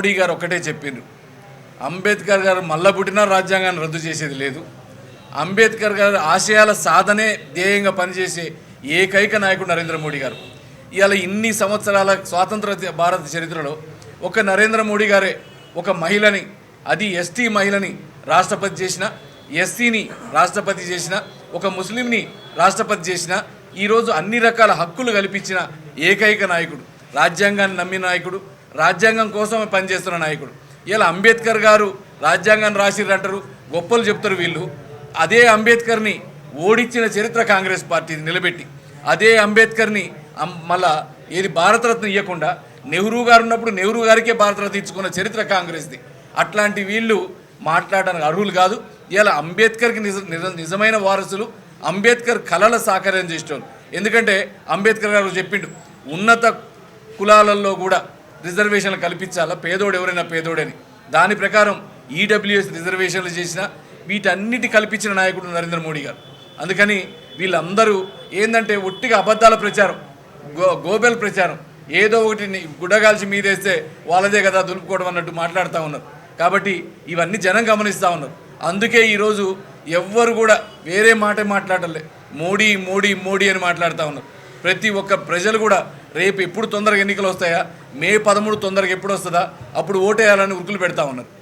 మోడీ గారు ఒకటే చెప్పిండ్రు. అంబేద్కర్ గారు మళ్ళా పుట్టినా రాజ్యాంగాన్ని రద్దు చేసేది లేదు. అంబేద్కర్ గారి ఆశయాల సాధనే ధ్యేయంగా పనిచేసే ఏకైక నాయకుడు నరేంద్ర మోడీ గారు. ఇవాళ ఇన్ని సంవత్సరాల స్వాతంత్ర భారత చరిత్రలో ఒక నరేంద్ర మోడీ గారే ఒక మహిళని అది ఎస్టీ మహిళని రాష్ట్రపతి చేసిన ఎస్సీని రాష్ట్రపతి చేసిన ఒక ముస్లింని రాష్ట్రపతి చేసిన ఈరోజు అన్ని రకాల హక్కులు కల్పించిన ఏకైక నాయకుడు రాజ్యాంగాన్ని నమ్మిన నాయకుడు రాజ్యాంగం కోసమే పనిచేస్తున్న నాయకుడు. ఇలా అంబేద్కర్ గారు రాజ్యాంగాన్ని రాసిర్రంటారు గొప్పలు చెప్తారు వీళ్ళు. అదే అంబేద్కర్ని ఓడించిన చరిత్ర కాంగ్రెస్ పార్టీ నిలబెట్టి అదే అంబేద్కర్ని మళ్ళా ఏది భారతరత్న ఇవ్వకుండా నెహ్రూ గారు ఉన్నప్పుడు నెహ్రూ గారికే భారతరత్న ఇచ్చుకున్న చరిత్ర కాంగ్రెస్ది. అట్లాంటి వీళ్ళు మాట్లాడడానికి అర్హులు కాదు. ఇలా అంబేద్కర్కి నిజ నిజ- నిజమైన వారసులు అంబేద్కర్ కళల సాకారం చేసేవాళ్ళు ఎందుకంటే అంబేద్కర్ గారు చెప్పిండు ఉన్నత కులాలలో కూడా రిజర్వేషన్లు కల్పించాలా? పేదోడు ఎవరైనా పేదోడని. దాని ప్రకారం ఈడబ్ల్యూఎస్ రిజర్వేషన్లు చేసిన వీటన్నిటి కల్పించిన నాయకుడు నరేంద్ర మోడీ గారు. అందుకని వీళ్ళందరూ ఏంటంటే ఒట్టిగా అబద్ధాల ప్రచారం గో గోబెల్ ప్రచారం. ఏదో ఒకటి గుడ్డగాల్చి మీదేస్తే వాళ్ళదే కదా దులుపుకోవడం అన్నట్టు మాట్లాడుతూ ఉన్నారు. కాబట్టి ఇవన్నీ జనం గమనిస్తూ ఉన్నారు. అందుకే ఈరోజు ఎవ్వరు కూడా వేరే మాట మాట్లాడలే. మోడీ మోడీ మోడీ అని మాట్లాడుతూ ఉన్నారు. ప్రతి ఒక్క ప్రజలు కూడా రేపు ఎప్పుడు తొందరగా ఎన్నికలు వస్తాయా? మే పదమూడు తొందరగా ఎప్పుడు వస్తుందా? అప్పుడు ఓటేయాలని ఉరుకులు పెడతా ఉన్నారు.